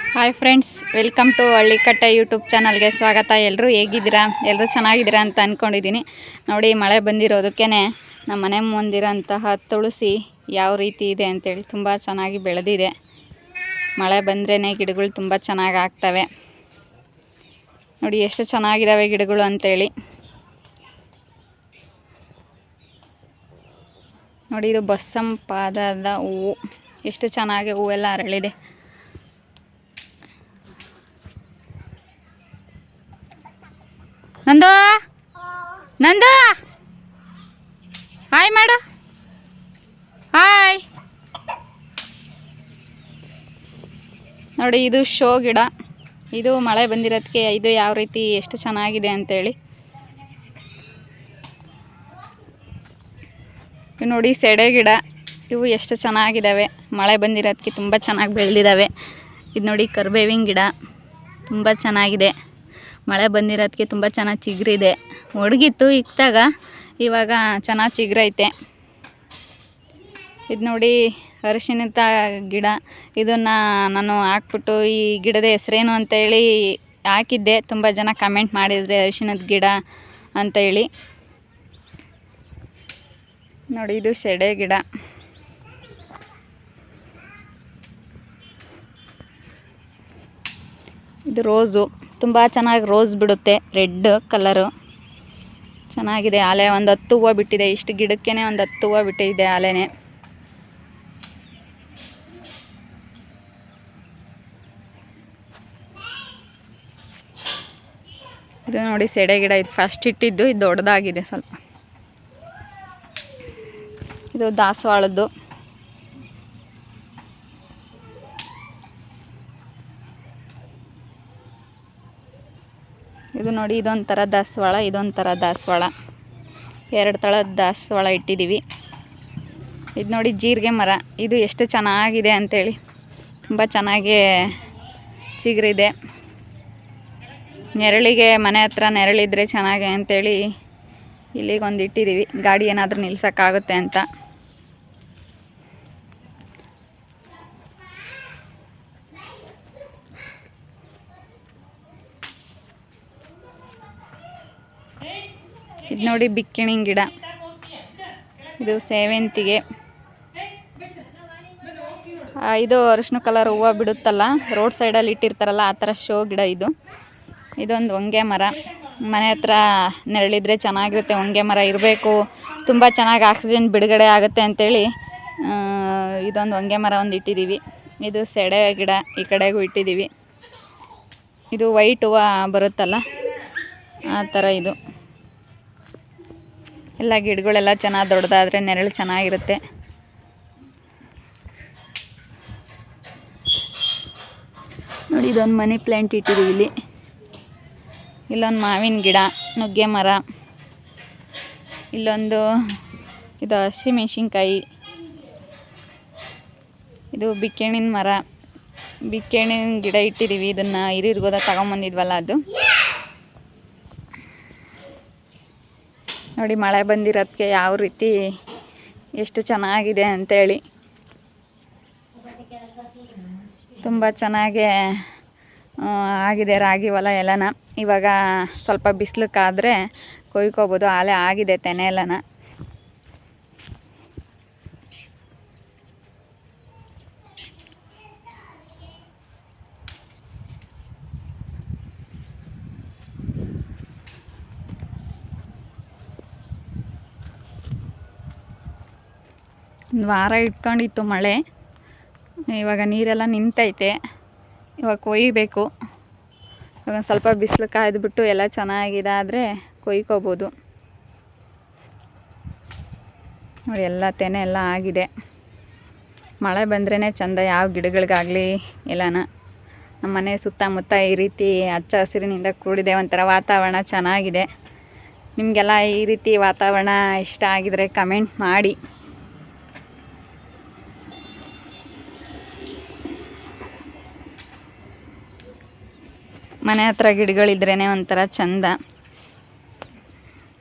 Hi friends welcome to Hallikatte YouTube ಚಾನಲ್ಗೆ ಸ್ವಾಗತ ಎಲ್ಲರೂ ಹೇಗಿದ್ದೀರಾ? ಎಲ್ಲರೂ ಚೆನ್ನಾಗಿದ್ದೀರಾ ಅಂತ ಅಂದ್ಕೊಂಡಿದ್ದೀನಿ ನೋಡಿ, ಮಳೆ ಬಂದಿರೋದಕ್ಕೇ ನಮ್ಮ ಮನೆ ಮುಂದಿರೋಂತಹ ತುಳಸಿ ಯಾವ ರೀತಿ ಇದೆ ಅಂತೇಳಿ ತುಂಬ ಚೆನ್ನಾಗಿ ಬೆಳೆದಿದೆ. ಮಳೆ ಬಂದ್ರೇ ಗಿಡಗಳು ತುಂಬ ಚೆನ್ನಾಗಿ ಆಗ್ತವೆ. ನೋಡಿ, ಎಷ್ಟು ಚೆನ್ನಾಗಿದ್ದಾವೆ ಗಿಡಗಳು ಅಂತೇಳಿ. ನೋಡಿ, ಇದು ಬಸ್ಸಂಪಾದದ ಹೂವು. ಎಷ್ಟು ಚೆನ್ನಾಗಿ ಹೂವೆಲ್ಲ ಅರಳಿದೆ ನಂದು ನಂದು? ಹಾಯ್ ಮಾಡು. ಹಾಯ್ ನೋಡಿ, ಇದು ಶೋ ಗಿಡ. ಇದು ಮಳೆ ಬಂದಿರೋದಕ್ಕೆ ಇದು ಯಾವ ರೀತಿ ಎಷ್ಟು ಚೆನ್ನಾಗಿದೆ ಅಂತೇಳಿ. ನೋಡಿ, ಸೆಡೆ ಗಿಡ. ಇವು ಎಷ್ಟು ಚೆನ್ನಾಗಿದ್ದಾವೆ ಮಳೆ ಬಂದಿರೋದಕ್ಕೆ ತುಂಬ ಚೆನ್ನಾಗಿ ಬೆಳೆದಿದ್ದಾವೆ ಇದು ನೋಡಿ, ಕರ್ಬೇವಿನ ಗಿಡ. ತುಂಬ ಚೆನ್ನಾಗಿದೆ. ಮಳೆ ಬಂದಿರೋದಕ್ಕೆ ತುಂಬ ಚೆನ್ನಾಗಿ ಚಿಗುರಿದೆ. ಒಣಗಿತ್ತು ಇಕ್ತಾಗ ಇವಾಗ ಚೆನ್ನಾಗಿ ಚಿಗುರೈತೆ. ಇದು ನೋಡಿ ಅರಿಶಿನದ ಗಿಡ. ಇದನ್ನು ನಾನು ಹಾಕ್ಬಿಟ್ಟು ಈ ಗಿಡದ ಹೆಸರೇನು ಅಂತೇಳಿ ಹಾಕಿದ್ದೆ. ತುಂಬ ಜನ ಕಮೆಂಟ್ ಮಾಡಿದರೆ ಅರಿಶಿನದ ಗಿಡ ಅಂತೇಳಿ ನೋಡಿ, ಇದು ಸೆಡೆ ಗಿಡ. ಇದು ರೋಸು. ತುಂಬ ಚೆನ್ನಾಗಿ ರೋಸ್ ಬಿಡುತ್ತೆ, ರೆಡ್ ಕಲರು. ಚೆನ್ನಾಗಿದೆ ಆಲೆ, ಒಂದು ಹತ್ತು ಹೂವು ಬಿಟ್ಟಿದೆ, ಇಷ್ಟು ಗಿಡಕ್ಕೇ ಒಂದು ಹತ್ತು ಹೂವು ಬಿಟ್ಟಿದೆ ಆಲೆನೇ. ಇದು ನೋಡಿ ಸೆಡೆ ಗಿಡ, ಇದು ಫಸ್ಟ್ ಇಟ್ಟಿದ್ದು, ಇದು ದೊಡ್ಡದಾಗಿದೆ ಸ್ವಲ್ಪ. ಇದು ದಾಸವಾಳದ್ದು. ನೋಡಿ, ಇದೊಂಥರ ದಾಸವಾಳ ಇದೊಂಥರ ದಾಸವಾಳ. ಎರಡು ತಳ ದಾಸವಾಳ ಇಟ್ಟಿದ್ದೀವಿ. ಇದು ನೋಡಿ ಜೀರಿಗೆ ಮರ. ಇದು ಎಷ್ಟು ಚೆನ್ನಾಗಿದೆ ಅಂಥೇಳಿ ತುಂಬ ಚೆನ್ನಾಗಿ ಚಿಗುರಿದೆ ನೆರಳಿಗೆ ಮನೆ ಹತ್ರ ನೆರಳಿದ್ರೆ ಚೆನ್ನಾಗೆ ಅಂಥೇಳಿ ಇಲ್ಲಿಗೆ ಒಂದು ಇಟ್ಟಿದ್ದೀವಿ. ಗಾಡಿ ಏನಾದರೂ ನಿಲ್ಸೋಕ್ಕಾಗುತ್ತೆ ಅಂತ. ಇದು ನೋಡಿ ಬಿಕ್ಕಿಣಿ ಗಿಡ. ಇದು ಸೇವಂತಿಗೆ. ಇದು ಅರಿಶಿನ ಕಲರ್ ಹೂವು ಬಿಡುತ್ತಲ್ಲ, ರೋಡ್ ಸೈಡಲ್ಲಿ ಇಟ್ಟಿರ್ತಾರಲ್ಲ, ಆ ಥರ ಶೋ ಗಿಡ ಇದು. ಇದೊಂದು ಹೊಂಗೆ ಮರ. ಮನೆ ಹತ್ರ ನೆರಳಿದ್ರೆ ಚೆನ್ನಾಗಿರುತ್ತೆ, ಹೊಂಗೆ ಮರ ಇರಬೇಕು. ತುಂಬ ಚೆನ್ನಾಗಿ ಆಕ್ಸಿಜನ್ ಬಿಡುಗಡೆ ಆಗುತ್ತೆ ಅಂಥೇಳಿ ಇದೊಂದು ಹೊಂಗೆ ಮರ ಒಂದು ಇಟ್ಟಿದ್ದೀವಿ ಇದು ಸೆಡೆ ಗಿಡ, ಈ ಕಡೆಗೂ ಇಟ್ಟಿದ್ದೀವಿ ಇದು ವೈಟ್ ಹೂವು ಬರುತ್ತಲ್ಲ, ಆ ಥರ ಇದು. ಎಲ್ಲ ಗಿಡಗಳೆಲ್ಲ ಚೆನ್ನಾಗಿ ದೊಡ್ಡದಾದರೆ ನೆರಳು ಚೆನ್ನಾಗಿರುತ್ತೆ. ನೋಡಿ ಇದೊಂದು ಮನಿ ಪ್ಲ್ಯಾಂಟ್ ಇಟ್ಟಿದ್ದೀವಿ ಇಲ್ಲಿ. ಇಲ್ಲೊಂದು ಮಾವಿನ ಗಿಡ, ನುಗ್ಗೆ ಮರ, ಇಲ್ಲೊಂದು ಇದು ಹಸಿಮೆಣ್ಸಿನ್ಕಾಯಿ ಇದು ಬಿಕ್ಕೆಣ್ಣಿನ ಮರ. ಬಿಕ್ಕೆಣ್ಣಿನ ಗಿಡ ಇಟ್ಟಿದ್ದೀವಿ ಇದನ್ನು ತಗೊಂಡು ತಗೊಂಬಂದಿದ್ವಲ್ಲ ಅದು. ನೋಡಿ, ಮಳೆ ಬಂದಿರೋದಕ್ಕೆ ಯಾವ ರೀತಿ ಎಷ್ಟು ಚೆನ್ನಾಗಿದೆ ಅಂಥೇಳಿ ತುಂಬ ಚೆನ್ನಾಗಿ ಆಗಿದೆ ರಾಗಿ ಹೊಲ ಎಲ್ಲನ. ಇವಾಗ ಸ್ವಲ್ಪ ಬಿಸಿಲಕ್ಕಾದರೆ ಕೊಯ್ಕೋಬೋದು, ಆಲೆ ಆಗಿದೆ ತೆನೆ ಎಲ್ಲನ. ಒಂದು ವಾರ ಇಟ್ಕೊಂಡಿತ್ತು ಮಳೆ. ಇವಾಗ ನೀರೆಲ್ಲ ನಿಂತೈತೆ. ಇವಾಗ ಕೊಯ್ಯಬೇಕು ಇವಾಗ ಒಂದು ಸ್ವಲ್ಪ ಬಿಸಿಲು ಕಾಯ್ದುಬಿಟ್ಟು ಎಲ್ಲ ಚೆನ್ನಾಗಿದಾದರೆ ಕೊಯ್ಕೋಬೋದು. ನೋಡಿ, ಎಲ್ಲ ತೆನೆ ಎಲ್ಲ ಆಗಿದೆ. ಮಳೆ ಬಂದ್ರೇ ಚಂದ, ಯಾವ ಗಿಡಗಳಿಗಾಗಲಿ ಎಲ್ಲನ. ನಮ್ಮ ಮನೆ ಸುತ್ತಮುತ್ತ ಈ ರೀತಿ ಹಚ್ಚ ಹಸಿರಿನಿಂದ ಕೂಡಿದೆ, ಒಂಥರ ವಾತಾವರಣ ಚೆನ್ನಾಗಿದೆ. ನಿಮಗೆಲ್ಲ ಈ ರೀತಿ ವಾತಾವರಣ ಇಷ್ಟ ಆಗಿದ್ರೆ ಕಮೆಂಟ್ ಮಾಡಿ. ಮನೆ ಹತ್ರ ಗಿಡಗಳಿದ್ರೇ ಒಂಥರ ಚಂದ.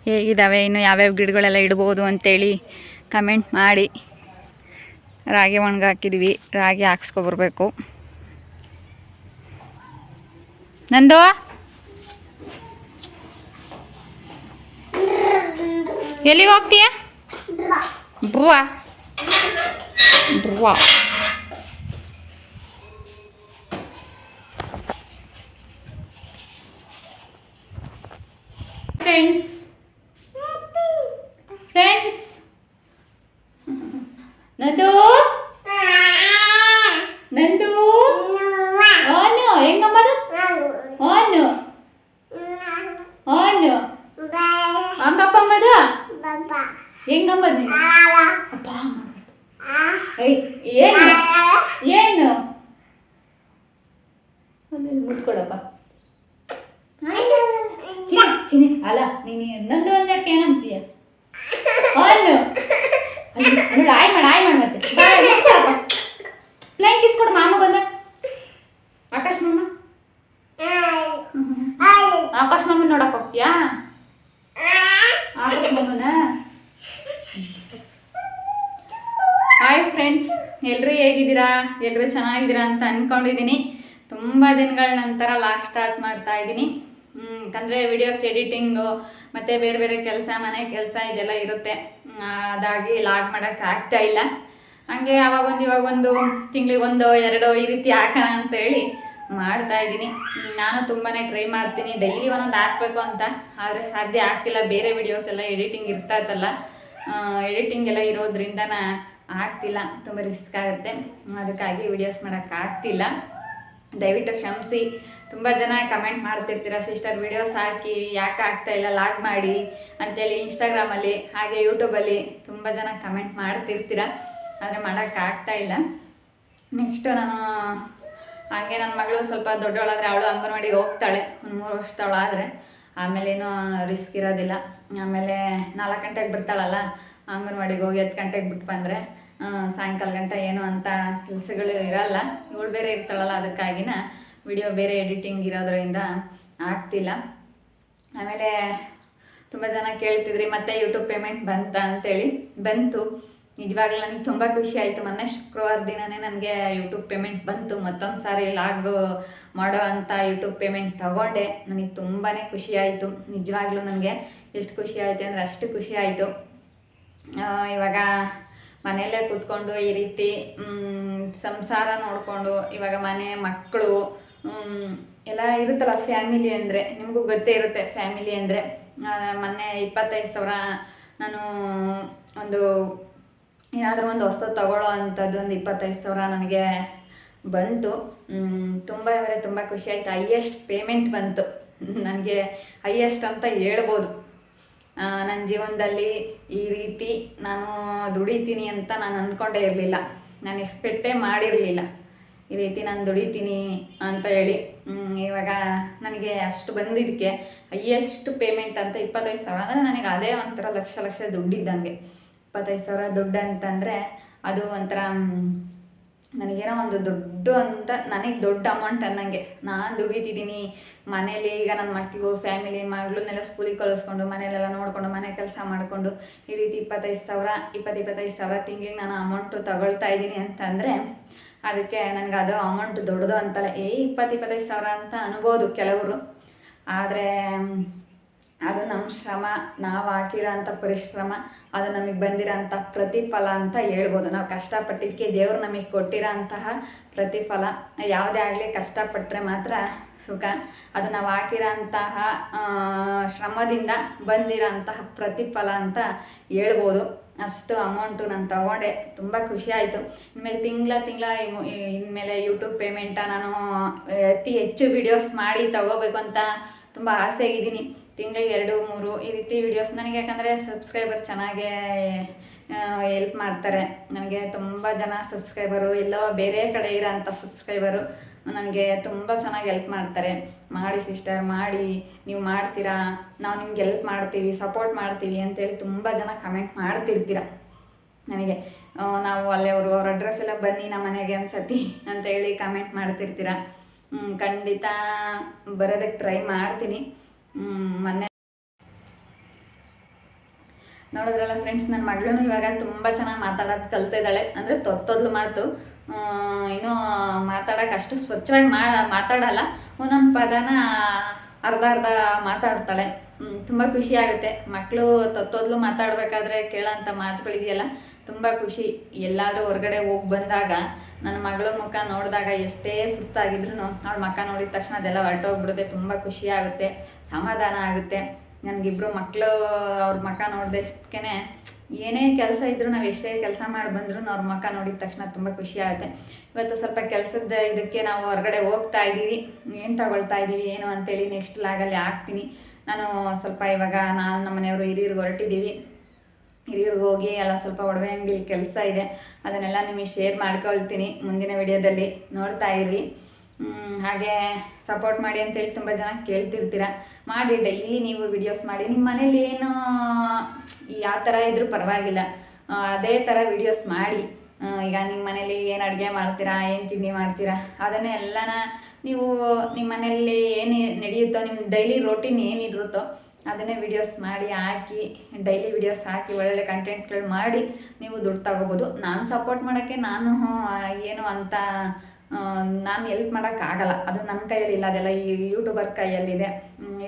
ಹೇಗಿದ್ದಾವೆ ಇನ್ನು ಯಾವ್ಯಾವ ಗಿಡಗಳೆಲ್ಲ ಇಡ್ಬೋದು ಅಂತೇಳಿ ಕಮೆಂಟ್ ಮಾಡಿ. ರಾಗಿ ಒಣಗಿ ಹಾಕಿದ್ವಿ ರಾಗಿ ಹಾಕ್ಸ್ಕೊಬರ್ಬೇಕು. ನಂದು? ಎಲ್ಲಿಗೆ ಹೋಗ್ತೀಯ? ಬ್ರುವ ಬ್ರುವ ನಂದು? ನಂದು? ಆನು ಹೆಂಗಮ್ಮದು ಆನು ಆನು ಹಂಗಪ್ಪಮ್ಮದ ಹೆಂಗಮ್ಮದ ಹೆಂಗಮ್ಮದು ಅಪ್ಪ ಏನು? ಏನು? ಮುಟ್ಕೊಡಪ್ಪ ಚಿನಿ ಅಲ್ಲ, ನೀನು ನಂದು ಒಂದೆರಡು ಏನಂತೀಯ? ಆನು ನೋಡಿ, ಆಯ್ ಮಾಡ ಆಯ್ ಮಾಡ ಮತ್ತೆ. ಪ್ಲೈನ್ ಕಿಸ್ ಕೊಡು ಮಾಮಗೊಂದ ಆಕಾಶ್ ಮಾಮ. ಆಕಾಶ್ ಮಾಮ ನೋಡಕ್ ಹೋಗ್ತೀಯಾ? ಆಕಾಶ್ ಮಾಮನ. ಹಾಯ್ ಫ್ರೆಂಡ್ಸ್ ಎಲ್ಲರೂ ಹೇಗಿದ್ದೀರಾ? ಎಲ್ಲರೂ ಚೆನ್ನಾಗಿದ್ದೀರಾ ಅಂತ ಅಂದ್ಕೊಂಡಿದ್ದೀನಿ ತುಂಬ ದಿನಗಳ ನಂತರ ಲಾಸ್ಟ್ ಸ್ಟಾರ್ಟ್ ಮಾಡ್ತಾ ಇದ್ದೀನಿ. ಯಾಕಂದರೆ ವಿಡಿಯೋಸ್ ಎಡಿಟಿಂಗು ಮತ್ತು ಬೇರೆ ಬೇರೆ ಕೆಲಸ, ಮನೆ ಕೆಲಸ ಇದೆಲ್ಲ ಇರುತ್ತೆ. ಅದಾಗಿ ಲಾಗ್ ಮಾಡೋಕ್ಕೆ ಆಗ್ತಾ ಇಲ್ಲ. ಹಂಗೆ ಇವಾಗ ಒಂದು ತಿಂಗಳಿಗೆ ಒಂದು ಎರಡು ಈ ರೀತಿ ಹಾಕೋಣ ಅಂತೇಳಿ ಮಾಡ್ತಾ ಇದ್ದೀನಿ. ನಾನು ತುಂಬಾ ಟ್ರೈ ಮಾಡ್ತೀನಿ. ಡೈಲಿ ಒಂದೊಂದು ಹಾಕಬೇಕು ಅಂತ. ಆದರೆ ಸಾಧ್ಯ ಆಗ್ತಿಲ್ಲ. ಬೇರೆ ವಿಡಿಯೋಸ್ ಎಲ್ಲ ಎಡಿಟಿಂಗ್ ಇರ್ತಾ ಇತ್ತಲ್ಲ ಎಡಿಟಿಂಗ್ ಎಲ್ಲ ಇರೋದ್ರಿಂದ ಆಗ್ತಿಲ್ಲ. ತುಂಬ ರಿಸ್ಕ್ ಆಗುತ್ತೆ. ಅದಕ್ಕಾಗಿ ವಿಡಿಯೋಸ್ ಮಾಡೋಕ್ಕಾಗ್ತಿಲ್ಲ ದಯವಿಟ್ಟು ಕ್ಷಮಿಸಿ. ತುಂಬ ಜನ ಕಮೆಂಟ್ ಮಾಡ್ತಿರ್ತೀರ, ಸಿಸ್ಟರ್ ವಿಡಿಯೋಸ್ ಹಾಕಿ ಯಾಕೆ ಆಗ್ತಾ ಇಲ್ಲ? ಲಾಗ್ ಮಾಡಿ ಅಂತೇಳಿ ಇನ್ಸ್ಟಾಗ್ರಾಮಲ್ಲಿ ಹಾಗೆ ಯೂಟ್ಯೂಬಲ್ಲಿ ತುಂಬ ಜನ ಕಮೆಂಟ್ ಮಾಡ್ತಿರ್ತೀರ. ಆದರೆ ಮಾಡೋಕ್ಕಾಗ್ತಾ ಇಲ್ಲ. ನೆಕ್ಸ್ಟು ನಾನು, ಹಾಗೆ ನನ್ನ ಮಗಳು ಸ್ವಲ್ಪ ದೊಡ್ಡವಳಾದರೆ ಅವಳು ಅಂಗನವಾಡಿಗೆ ಹೋಗ್ತಾಳೆ. ಒಂದು ಮೂರು ವರ್ಷದವಳಾದರೆ. ಆಮೇಲೇನು ರಿಸ್ಕ್ ಇರೋದಿಲ್ಲ. ಆಮೇಲೆ ನಾಲ್ಕು ಗಂಟೆಗೆ ಬರ್ತಾಳಲ್ಲ, ಅಂಗನವಾಡಿಗೆ ಹೋಗಿ ಹತ್ತು ಗಂಟೆಗೆ ಬಿಟ್ಟು ಬಂದರೆ. ಸಾಯಂಕಾಲ ಗಂಟ ಏನು ಅಂತ ಕೆಲಸಗಳು ಇರಲ್ಲ. ಇವಳು ಬೇರೆ ಇರ್ತಾಳಲ್ಲ, ಅದಕ್ಕಾಗಿನ ವಿಡಿಯೋ ಬೇರೆ ಎಡಿಟಿಂಗ್ ಇರೋದ್ರಿಂದ ಆಗ್ತಿಲ್ಲ. ಆಮೇಲೆ ತುಂಬ ಜನ ಕೇಳ್ತಿದ್ರಿ, ಮತ್ತೆ ಯೂಟ್ಯೂಬ್ ಪೇಮೆಂಟ್ ಬಂತ ಅಂತೇಳಿ. ಬಂತು. ನಿಜವಾಗ್ಲೂ ನನಗೆ ತುಂಬ ಖುಷಿ ಆಯಿತು. ಮೊನ್ನೆ ಶುಕ್ರವಾರ ದಿನವೇ ನನಗೆ ಯೂಟ್ಯೂಬ್ ಪೇಮೆಂಟ್ ಬಂತು. ಮತ್ತೊಂದು ಸಾರಿ ಲಾಗ್ ಮಾಡೋ ಅಂಥ ಯೂಟ್ಯೂಬ್ ಪೇಮೆಂಟ್ ತಗೊಂಡೆ. ನನಗೆ ತುಂಬಾ ಖುಷಿ ಆಯಿತು. ನಿಜವಾಗ್ಲೂ ನನಗೆ ಎಷ್ಟು ಖುಷಿ ಆಯಿತು ಅಂದರೆ ಅಷ್ಟು ಖುಷಿ ಆಯಿತು. ಇವಾಗ ಮನೆಯಲ್ಲೇ ಕೂತ್ಕೊಂಡು ಈ ರೀತಿ ಸಂಸಾರ ನೋಡಿಕೊಂಡು, ಇವಾಗ ಮನೆ, ಮಕ್ಕಳು ಎಲ್ಲ ಇರುತ್ತಲ್ಲ ಫ್ಯಾಮಿಲಿ ಅಂದರೆ, ನಿಮಗೂ ಗೊತ್ತೇ ಇರುತ್ತೆ ಫ್ಯಾಮಿಲಿ ಅಂದರೆ. ಮೊನ್ನೆ ಇಪ್ಪತ್ತೈದು ಸಾವಿರ ನಾನು ಒಂದು, ಏನಾದರೂ ಒಂದು ವಸ್ತು ತಗೊಳ್ಳೋ ಅಂಥದ್ದು ಒಂದು ಇಪ್ಪತ್ತೈದು ಸಾವಿರ ನನಗೆ ಬಂತು. ತುಂಬ ಅಂದರೆ ತುಂಬ ಖುಷಿ ಹೈಯೆಸ್ಟ್ ಪೇಮೆಂಟ್ ಬಂತು. ನನಗೆ ಹೈಯೆಸ್ಟ್ ಅಂತ ಹೇಳ್ಬೋದು. ನನ್ನ ಜೀವನದಲ್ಲಿ ಈ ರೀತಿ ನಾನು ದುಡಿತೀನಿ ಅಂತ ನಾನು ಅಂದ್ಕೊಂಡೇ ಇರಲಿಲ್ಲ. ನಾನು ಎಕ್ಸ್ಪೆಕ್ಟೇ ಮಾಡಿರಲಿಲ್ಲ. ಈ ರೀತಿ ನಾನು ದುಡಿತೀನಿ ಅಂತ ಹೇಳಿ. ಇವಾಗ ನನಗೆ ಅಷ್ಟು ಬಂದಿದ್ದಕ್ಕೆ ಹೈಯೆಸ್ಟ್ ಪೇಮೆಂಟ್ ಅಂತ ಇಪ್ಪತ್ತೈದು ಸಾವಿರ. ಅಂದರೆ ನನಗೆ ಅದೇ ಒಂಥರ ಲಕ್ಷ ಲಕ್ಷ ದುಡ್ಡಿದ್ದಂಗೆ. ಇಪ್ಪತ್ತೈದು ಸಾವಿರ ದುಡ್ಡು ಅಂತಂದರೆ ಅದು ಒಂಥರ ನನಗೇನೋ ಒಂದು ದೊಡ್ಡ ಅಂತ, ನನಗೆ ದೊಡ್ಡ ಅಮೌಂಟ್ ಅನ್ನಂಗೆ. ನಾನು ದುಡಿತಿದ್ದೀನಿ ಮನೇಲಿ ಈಗ ನನ್ನ ಮಕ್ಕಳು ಫ್ಯಾಮಿಲಿ ಮಗಳನ್ನೆಲ್ಲ ಸ್ಕೂಲಿಗೆ ಕಳಿಸ್ಕೊಂಡು ಮನೆಯಲ್ಲೆಲ್ಲ ನೋಡಿಕೊಂಡು, ಮನೆ ಕೆಲಸ ಮಾಡಿಕೊಂಡು, ಈ ರೀತಿ ಇಪ್ಪತ್ತೈದು ಸಾವಿರ, ಇಪ್ಪತ್ತು ಇಪ್ಪತ್ತೈದು ಸಾವಿರ ತಿಂಗಳಿಗೆ ನಾನು ಅಮೌಂಟು ತಗೊಳ್ತಾ ಇದ್ದೀನಿ ಅಂತಂದರೆ, ಅದಕ್ಕೆ ನನಗೆ ಅದು ಅಮೌಂಟ್ ದೊಡ್ಡದು ಅಂತಲ್ಲ. ಏ, ಇಪ್ಪತ್ತು ಇಪ್ಪತ್ತೈದು ಸಾವಿರ ಅಂತ ಅನ್ಬೋದು ಕೆಲವರು. ಆದರೆ ಅದು ನಮ್ಮ ಶ್ರಮ, ನಾವು ಹಾಕಿರೋ ಅಂಥ ಪರಿಶ್ರಮ, ಅದು ನಮಗೆ ಬಂದಿರೋ ಅಂಥ ಪ್ರತಿಫಲ ಅಂತ ಹೇಳ್ಬೋದು. ನಾವು ಕಷ್ಟಪಟ್ಟಿದ್ದಕ್ಕೆ ದೇವರು ನಮಗೆ ಕೊಟ್ಟಿರೋ ಅಂತಹ ಪ್ರತಿಫಲ, ಯಾವುದೇ ಆಗಲಿ ಕಷ್ಟಪಟ್ಟರೆ ಮಾತ್ರ ಸುಖ. ಅದು ನಾವು ಹಾಕಿರೋ ಅಂತಹ ಶ್ರಮದಿಂದ ಬಂದಿರೋ ಅಂತಹ ಪ್ರತಿಫಲ ಅಂತ ಹೇಳ್ಬೋದು. ಅಷ್ಟು ಅಮೌಂಟು ನಾನು ತಗೊಂಡೆ. ತುಂಬ ಖುಷಿ ಆಯಿತು. ಇನ್ಮೇಲೆ ತಿಂಗಳ ತಿಂಗಳ ಇನ್ಮೇಲೆ ಯೂಟ್ಯೂಬ್ ಪೇಮೆಂಟ ನಾನು, ಅತಿ ಹೆಚ್ಚು ವಿಡಿಯೋಸ್ ಮಾಡಿ ತಗೋಬೇಕು ಅಂತ ತುಂಬ ಆಸೆಯಾಗಿದ್ದೀನಿ. ತಿಂಗಳಿಗೆ ಎರಡು, ಮೂರು ಈ ರೀತಿ ವಿಡಿಯೋಸ್ ನನಗೆ ಯಾಕಂದರೆ ಸಬ್ಸ್ಕ್ರೈಬರ್ ಚೆನ್ನಾಗೇ ಎಲ್ಪ್ ಮಾಡ್ತಾರೆ. ನನಗೆ ತುಂಬ ಜನ ಸಬ್ಸ್ಕ್ರೈಬರು ಎಲ್ಲೋ ಬೇರೆ ಕಡೆ ಇರೋಂಥ ಸಬ್ಸ್ಕ್ರೈಬರು ನನಗೆ ತುಂಬ ಚೆನ್ನಾಗಿ ಹೆಲ್ಪ್ ಮಾಡ್ತಾರೆ. ಮಾಡಿ ಸಿಸ್ಟರ್ ಮಾಡಿ. ನೀವು ಮಾಡ್ತೀರಾ? ನಾವು ನಿಮ್ಗೆ ಹೆಲ್ಪ್ ಮಾಡ್ತೀವಿ ಸಪೋರ್ಟ್ ಮಾಡ್ತೀವಿ ಅಂತೇಳಿ ತುಂಬ ಜನ ಕಮೆಂಟ್ ಮಾಡ್ತಿರ್ತೀರ ನನಗೆ. ನಾವು ಅಲ್ಲೇ ಅವರು, ಅವ್ರ ಅಡ್ರೆಸ್ ಎಲ್ಲ ಬನ್ನಿ ನಮ್ಮ ಮನೆಗೆ ಅನ್ಸತಿ ಅಂತ ಹೇಳಿ ಕಮೆಂಟ್ ಮಾಡ್ತಿರ್ತೀರ. ಖಂಡಿತ ಬರೋದಕ್ಕೆ ಟ್ರೈ ಮಾಡ್ತೀನಿ. ಹ್ಮ್, ಮೊನ್ನೆ ನೋಡಿದ್ರಲ್ಲ ಫ್ರೆಂಡ್ಸ್ ನನ್ನ ಮಗಳೂ ಇವಾಗ ತುಂಬ ಚೆನ್ನಾಗಿ ಮಾತಾಡೋದು ಕಲ್ತಿದ್ದಾಳೆ. ಅಂದರೆ ತೊತ್ತೊದ್ಲು ಮಾತು. ಇನ್ನೂ ಮಾತಾಡೋಕೆ ಅಷ್ಟು ಸ್ವಚ್ಛವಾಗಿ ಮಾ ಮಾತಾಡಲ್ಲ. ಒಂದೊಂದು ಪದನ ಅರ್ಧ ಅರ್ಧ ಮಾತಾಡ್ತಾಳೆ. ತುಂಬ ಖುಷಿ ಆಗುತ್ತೆ. ಮಕ್ಕಳು ತೊತ್ತೊದ್ಲು ಮಾತಾಡಬೇಕಾದ್ರೆ ಕೇಳೋಂಥ ಮಾತುಗಳಿದೆಯಲ್ಲ, ತುಂಬ ಖುಷಿ. ಎಲ್ಲಾದರೂ ಹೊರಗಡೆ ಹೋಗಿ ಬಂದಾಗ ನನ್ನ ಮಗಳ ಮುಖ ನೋಡಿದಾಗ ಎಷ್ಟೇ ಸುಸ್ತಾಗಿದ್ರು ಅವಳ ಮುಖ ನೋಡಿದ ತಕ್ಷಣ ಅದೆಲ್ಲ ಹೊರಟೋಗ್ಬಿಡುತ್ತೆ. ತುಂಬ ಖುಷಿ ಆಗುತ್ತೆ, ಸಮಾಧಾನ ಆಗುತ್ತೆ. ನನಗಿಬ್ಬರು ಮಕ್ಕಳು ಅವ್ರ ಮುಖ ನೋಡಿದಷ್ಟೇ ಏನೇ ಕೆಲಸ ಇದ್ದರೂ ನಾವು ಎಷ್ಟೇ ಕೆಲಸ ಮಾಡಿ ಬಂದ್ರೂ ಅವ್ರ ಮುಖ ನೋಡಿದ ತಕ್ಷಣ ತುಂಬ ಖುಷಿ ಆಗುತ್ತೆ. ಇವತ್ತು ಸ್ವಲ್ಪ ಕೆಲಸದ ಇದಕ್ಕೆ ನಾವು ಹೊರಗಡೆ ಹೋಗ್ತಾ ಇದ್ದೀವಿ ಏನು ತಗೊಳ್ತಾ ಇದ್ದೀವಿ ಏನು ಅಂತೇಳಿ ನೆಕ್ಸ್ಟ್ ಲಾಗಲ್ಲಿ ಹಾಕ್ತೀನಿ. ನಾನು ಸ್ವಲ್ಪ ಇವಾಗ ನಾನು ನಮ್ಮ ಮನೆಯವರು ಹಿರಿಯರಿಗೆ ಹೊರಟಿದ್ದೀವಿ. ಹಿರಿಯರಿಗೆ ಹೋಗಿ ಎಲ್ಲ ಸ್ವಲ್ಪ ಒಡವೆ ಅಂಗಡಿ ಕೆಲಸ ಇದೆ. ಅದನ್ನೆಲ್ಲ ನಿಮಗೆ ಶೇರ್ ಮಾಡ್ಕೊಳ್ತೀನಿ ಮುಂದಿನ ವಿಡಿಯೋದಲ್ಲಿ. ನೋಡ್ತಾ ಇರಿ. ಹಾಗೆ ಸಪೋರ್ಟ್ ಮಾಡಿ ಅಂತೇಳಿ ತುಂಬ ಜನ ಕೇಳ್ತಿರ್ತೀರ. ಮಾಡಿ ಡೈಲಿ ನೀವು ವಿಡಿಯೋಸ್ ಮಾಡಿ. ನಿಮ್ಮ ಮನೇಲಿ ಏನು ಯಾವ ಥರ ಇದ್ರೂ ಪರವಾಗಿಲ್ಲ. ಅದೇ ಥರ ವಿಡಿಯೋಸ್ ಮಾಡಿ. ಈಗ ನಿಮ್ಮ ಮನೇಲಿ ಏನು ಅಡುಗೆ ಮಾಡ್ತೀರಾ, ಏನು ತಿಂಡಿ ಮಾಡ್ತೀರಾ ಅದನ್ನೇ ಎಲ್ಲನ ನೀವು ನಿಮ್ಮ ಮನೆಯಲ್ಲಿ ಏನು ನಡೆಯುತ್ತೋ ನಿಮ್ಮ ಡೈಲಿ ರೋಟೀನ್ ಏನಿರುತ್ತೋ ಅದನ್ನೇ ವಿಡಿಯೋಸ್ ಮಾಡಿ ಹಾಕಿ ಡೈಲಿ ವಿಡಿಯೋಸ್ ಹಾಕಿ, ಒಳ್ಳೊಳ್ಳೆ ಕಂಟೆಂಟ್ಗಳು ಮಾಡಿ ನೀವು ದುಡ್ಡು ತಗೋಬೋದು. ನಾನು ಸಪೋರ್ಟ್ ಮಾಡೋಕ್ಕೆ ನಾನು ಏನು ಅಂತ ನಾನು ಎಲ್ಪ್ ಮಾಡೋಕ್ಕಾಗಲ್ಲ ಅದು ನನ್ನ ಕೈಯಲ್ಲಿ ಇಲ್ಲ, ಅದೆಲ್ಲ ಈ ಯೂಟ್ಯೂಬರ್ ಕೈಯಲ್ಲಿದೆ.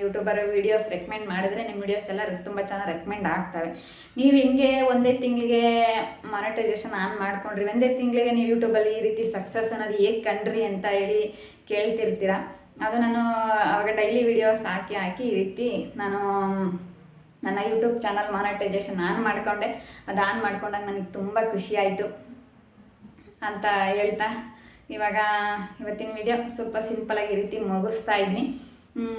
ಯೂಟ್ಯೂಬರ್ ವೀಡಿಯೋಸ್ ರೆಕಮೆಂಡ್ ಮಾಡಿದರೆ ನಿಮ್ಮ ವೀಡಿಯೋಸ್ ಎಲ್ಲ ತುಂಬ ಚೆನ್ನಾಗಿ ರೆಕಮೆಂಡ್ ಆಗ್ತವೆ. ನೀವು ಹಿಂಗೆ ಒಂದೇ ತಿಂಗಳಿಗೆ ಮಾನಿಟೈಸೇಷನ್ ಆನ್ ಮಾಡ್ಕೊಂಡ್ರಿ, ಒಂದೇ ತಿಂಗಳಿಗೆ ನೀವು ಯೂಟ್ಯೂಬಲ್ಲಿ ಈ ರೀತಿ ಸಕ್ಸಸ್ ಅನ್ನೋದು ಹೇಗೆ ಕಂಡ್ರಿ ಅಂತ ಹೇಳಿ ಕೇಳ್ತಿರ್ತೀರ? ಅದು ನಾನು ಅವಾಗ ಡೈಲಿ ವಿಡಿಯೋಸ್ ಹಾಕಿ ಹಾಕಿ ಈ ರೀತಿ ನಾನು ನನ್ನ ಯೂಟ್ಯೂಬ್ ಚಾನಲ್ ಮಾನಿಟೈಸೇಷನ್ ಆನ್ ಮಾಡ್ಕೊಂಡೆ. ಅದು ಆನ್ ಮಾಡ್ಕೊಂಡಾಗ ನನಗೆ ತುಂಬ ಖುಷಿ ಆಯಿತು ಅಂತ ಹೇಳ್ತಾ ಇವಾಗ ಇವತ್ತಿನ ವಿಡಿಯೋ ಸ್ವಲ್ಪ ಸಿಂಪಲಾಗಿ ಈ ರೀತಿ ಮುಗಿಸ್ತಾ ಇದ್ದೀನಿ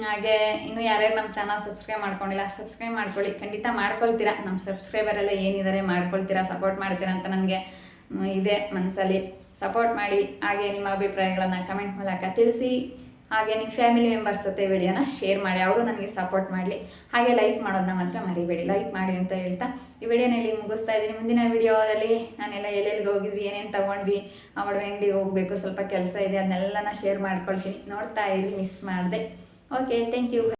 ಹಾಗೆ ಇನ್ನು ಯಾರ್ಯಾರು ನಮ್ಮ ಚಾನಲ್ ಸಬ್ಸ್ಕ್ರೈಬ್ ಮಾಡ್ಕೊಂಡಿಲ್ಲ ಸಬ್ಸ್ಕ್ರೈಬ್ ಮಾಡ್ಕೊಳ್ಳಿ. ಖಂಡಿತ ಮಾಡ್ಕೊಳ್ತೀರಾ. ನಮ್ಮ ಸಬ್ಸ್ಕ್ರೈಬರ್ ಎಲ್ಲ ಏನಿದ್ದಾರೆ ಮಾಡ್ಕೊಳ್ತೀರಾ ಸಪೋರ್ಟ್ ಮಾಡ್ತೀರಾ ಅಂತ ನನಗೆ ಇದೆ ಮನಸ್ಸಲ್ಲಿ ಸಪೋರ್ಟ್ ಮಾಡಿ, ಹಾಗೆ ನಿಮ್ಮ ಅಭಿಪ್ರಾಯಗಳನ್ನು ಕಮೆಂಟ್ ಮೂಲಕ ತಿಳಿಸಿ. ಹಾಗೆ ನಿಮ್ಮ ಫ್ಯಾಮಿಲಿ ಮೆಂಬರ್ಸ್ ಜೊತೆ ವಿಡಿಯೋನ ಶೇರ್ ಮಾಡಿ, ಅವರು ನನಗೆ ಸಪೋರ್ಟ್ ಮಾಡಲಿ. ಹಾಗೆ ಲೈಕ್ ಮಾಡೋದನ್ನ ಮಾತ್ರ ಮರಿಬೇಡಿ. ಲೈಕ್ ಮಾಡಿ ಅಂತ ಹೇಳ್ತಾ ಈ ವಿಡಿಯೋನ ಇಲ್ಲಿ ಮುಗಿಸ್ತಾ ಇದ್ದೀನಿ. ಮುಂದಿನ ವಿಡಿಯೋದಲ್ಲಿ ನಾನೆಲ್ಲ ಎಲ್ಲೆಲ್ಲಿಗೆ ಹೋಗಿದ್ವಿ, ಏನೇನು ತೊಗೊಂಡ್ವಿ ಒಡವೆ ಅಂಗಡಿಗೆ ಹೋಗಬೇಕು, ಸ್ವಲ್ಪ ಕೆಲಸ ಇದೆ, ಅದನ್ನೆಲ್ಲನ ಶೇರ್ ಮಾಡ್ಕೊಳ್ತೀನಿ. ನೋಡ್ತಾ ಇರಿ ಮಿಸ್ ಮಾಡಿದೆ. Okay thank you